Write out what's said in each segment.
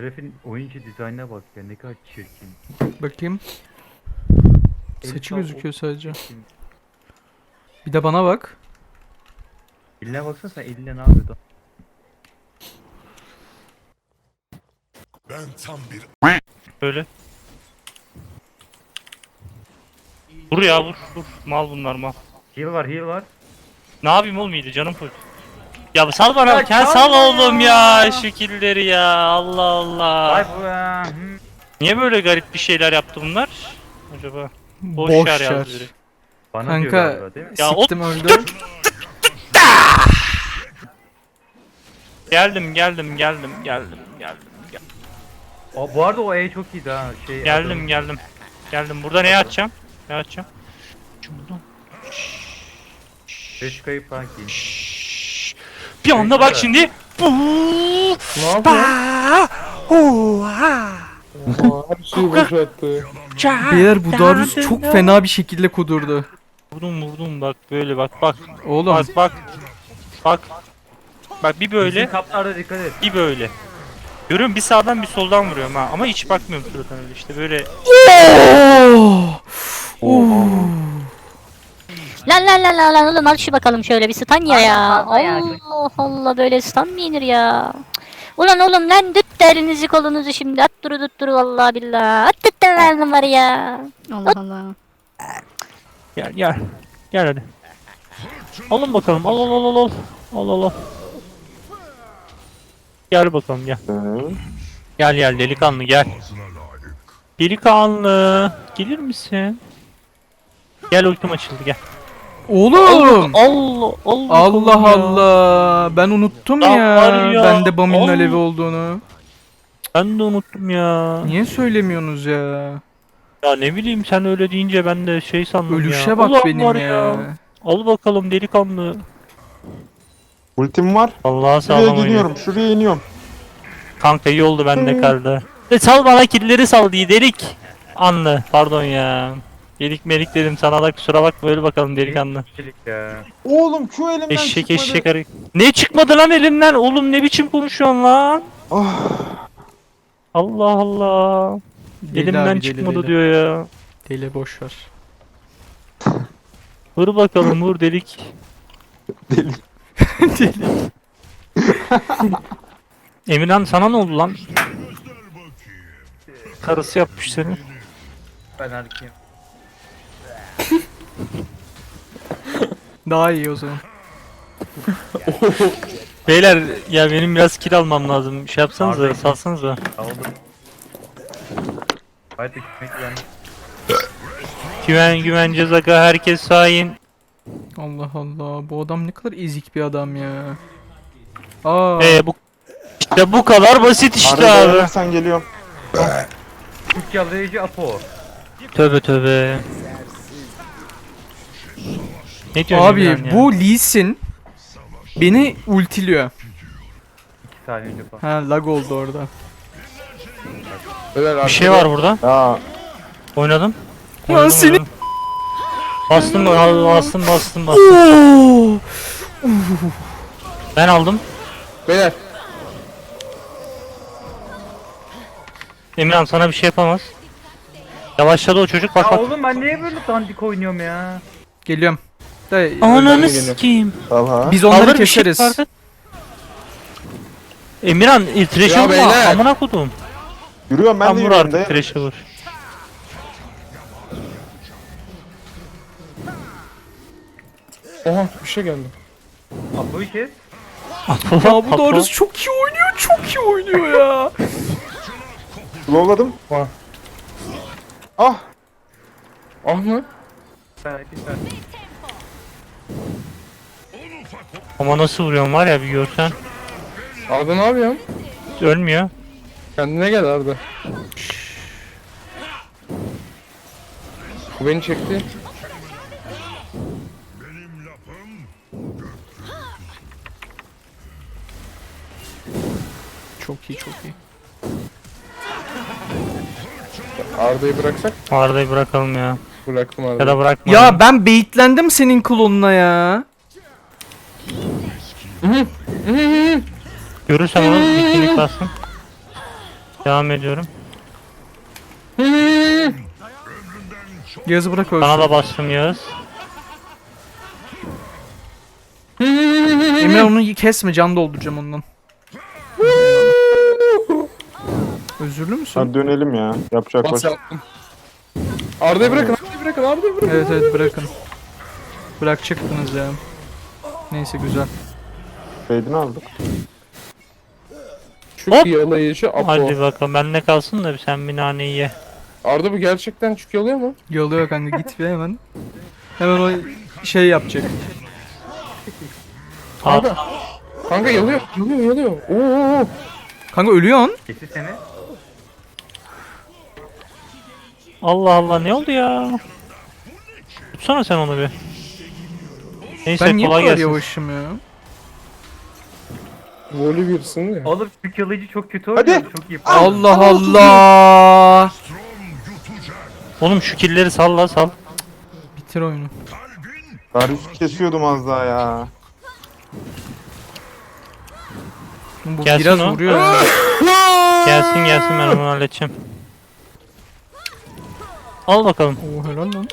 Herifin oyuncu dizaynına bak ya ne kadar çirkin. Bakayım. Saçı gözüküyor sadece. Bir de bana bak. Eline baksana sen eline ne yapıyorsun? Ben tam bir Böyle. Vur ya vur vur. Mal bunlar mal. Heal var heal var. Ne yapayım oğlum iyiydi canım full. Ya sal bana Ya kel sal oğlum ya. ya şekilleri ya Allah Allah. Ay bu ya. hı. Niye böyle garip bir şeyler yaptı bunlar? Acaba boş, Boş yer yer. yazdı biri. Bana diyor Kanka galiba değil mi? Ya o- siktim öldü. Geldim geldim geldim geldim geldim geldim O, bu arada o E çok iyiydi ha. Şey, geldim geldim. Geldim burada ne atacağım? Ne atacağım? Şuradan. Beş kayıp falan giyin. Bir anda bak şimdi. Yapıyor? ba, oha, Her şeyi boşalttı. Beyler bu da, Darius da, çok fena bir şekilde kudurdu. Vurdum vurdum bak böyle bak bak. Oğlum Bak bak. Bak. Bak bir böyle Bizim kaplarda dikkat et. bir böyle. Görüyorum bir sağdan bir soldan vuruyorum ha ama hiç bakmıyorum suratına öyle işte böyle Lan lan lan lan lan oğlum al şu bakalım şöyle bir stun ya ya. Allah Allah böyle stun mı yenir ya? Ulan oğlum lan düt elinizi kolunuzu şimdi at duru tut duru vallahi billahi. At düt ellerini var ya. Allah Allah. gel gel. Gel hadi. Alın bakalım. Al al al al al. Al al al. Gel bakalım gel. Gel gel delikanlı gel. Delikanlı. Gelir misin? Gel ultim açıldı gel. Oğlum. Allah Allah. Allah Allah. Ben unuttum Ya ya. ya, Bende Bamin'in Allah. alevi olduğunu. Ben de unuttum ya. Niye söylemiyorsunuz ya? Ya ne bileyim sen öyle deyince ben de şey sandım ya. Ölüşe bak Ulan benim var ya. Al bakalım delikanlı. Ultim var. Allah'a Şuraya sağlam oynuyor. gidiyorum. Şuraya iniyorum. Kanka iyi oldu bende kaldı. E sal bana killeri sal diye delik. Anlı pardon ya. Delik melik dedim sana da kusura bak böyle bakalım delikanlı. Kişilik ya. Oğlum şu elimden Eşek çıkmadı. eşek arı. Ne çıkmadı lan elinden oğlum ne biçim konuşuyorsun lan? Ah, Allah Allah. Deli Elimden abi, deli, çıkmadı deli. diyor ya. Deli boş ver. Vur bakalım vur delik. Deli. Emirhan sana ne oldu lan? Karısı yapmış seni. Ben erkeğim. Daha iyi o zaman. Beyler ya benim biraz kill almam lazım. Şey yapsanıza Abi. salsanıza. Aldım. Haydi gitmek yani. Güven güvence aga herkes hain. Allah Allah. Bu adam ne kadar ezik bir adam ya. Aa. Ee bu işte bu kadar basit işte arada abi. ölürsen geliyorum. Türk yalayıcı Apo. Tövbe tövbe. Ne diyorsun Abi Emirhan ya? bu Lee Sin beni ultiliyor. İki saniye önce falan. Ha lag oldu orada. Beyler, bir şey var burada. Ya Oynadım. Lan Oynadım, seni- oynadım. Bastım bastım bastım bastım. Oo. Ben aldım. beyler. Emirhan sana bir şey yapamaz. Yavaşladı o çocuk bak Ya bak. oğlum ben niye böyle dandik oynuyorum ya? Geliyorum. Da, Ananı sikeyim. Talha. biz onları Alır bir şey keseriz. vardı. Emirhan trash'e Ya vurma. beyler. Amına kodum. Yürüyorum ben Tam de vur yürüyorum. artık vur. Oha bir şey geldi. Apo'yu kes. Ya bu Darius çok iyi oynuyor. Çok iyi oynuyor ya. Slowladım. Ah. Ah mı? İki saniye. Ama nasıl vuruyorum var ya bir görsen. Arda ne yapıyorsun? Ölmüyor. Kendine gel Arda. Bu beni çekti. Çok iyi çok iyi. Arda'yı bıraksak Arda'yı bırakalım ya. Bıraktım Ya Arda'yı. da bırakma. Ya ben baitlendim senin klonuna ya. Görürsem onu bitkinlik bassın. Devam ediyorum. Yazı bırak. Sana da bastım Yağız. Emre onu kesme can dolduracağım ondan. Özürlü müsün? Hadi dönelim ya. Yapacak Bas başka. yaptım. Arda'yı bırakın, Bırakın, Arda'yı bırakın. Evet evet bırakın. Bırakacaktınız ya. Neyse güzel. Fade'ini aldık. Çok Hop. yalayıcı Apo. Hadi bakalım bende kalsın da sen bir naneyi ye. Arda bu gerçekten çok yalıyor mu? Yolluyor kanka git bir hemen. Hemen o şey yapacak. Al. Kanka. Kanka yalıyor, yalıyor, yalıyor. Oo. Kanka ölüyorsun. Kesti seni. Allah Allah ne oldu ya? Tutsana sen onu bir. Neyse Ben niye bu kolay kadar gelsin. yavaşım ya? Voley birsin ya. Oğlum şu kılıcı çok kötü Hadi. oynuyor. Çok iyi. Allah Allah. Oğlum şu killeri salla sal. Bitir oyunu. Darius kesiyordum az daha ya. Bu Gelsin biraz o. vuruyor ya. Gelsin gelsin ben onu halledeceğim. Al bakalım. Oo helal lan.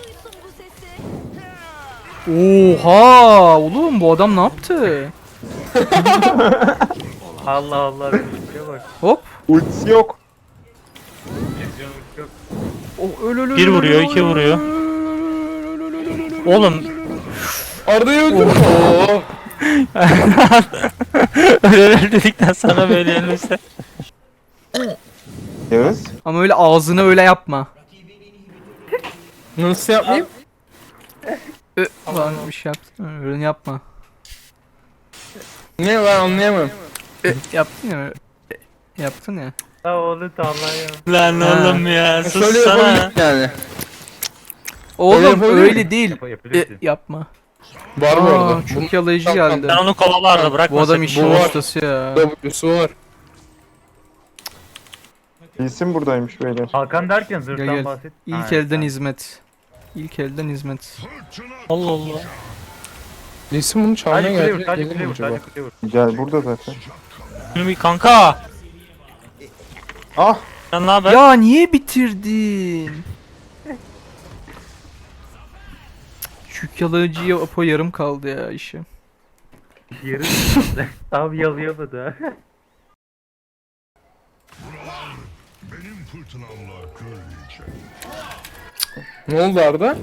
Oha oğlum bu adam ne yaptı? Allah Allah. bir bak. Hop. Ultisi yok. Yok. O öl öl öl. Bir öl, vuruyor, öl, iki öl, vuruyor. Oğlum Arda'yı öldür. Oo. öyle dedikten sonra böyle yenilirse. Yağız. Ama öyle ağzını öyle yapma. Nasıl yapmayayım? Ö, Lan bir şey yaptın. Öyle yapma. Ne ben anlayamam. Ö, yaptın ya. Ö, Yaptın ya. Ha onu ya. Lan Ha. oğlum ya Şöyle sussana. yapabilirim yani. Oğlum yapabilir öyle miyim? değil. Yap- Ö, yapabilirsin. yapma. Var bu Aa, arada. çok yalayıcı Tamam, geldi. Ben onu kovalarla Bu bırakma adam işin bu var. ustası ya. Bunun W'su var. İyisin buradaymış beyler. Hakan derken Gel, zırhtan gel. bahset. İlk Ha, elden tamam. hizmet. İlk elden hizmet. Allah Allah. Nesin bunu çalmaya kuleye vur, geldi. hadi Gelir mi kuleye vur, acaba? hadi kuleye vur. Gel burada zaten. Şunu bir kanka. Ah! Sen ne haber? Ya niye bitirdin? Şu yalayıcı Apo yarım kaldı ya işi. Yarın tam yalıyamadı ha. Ne oldu Arda?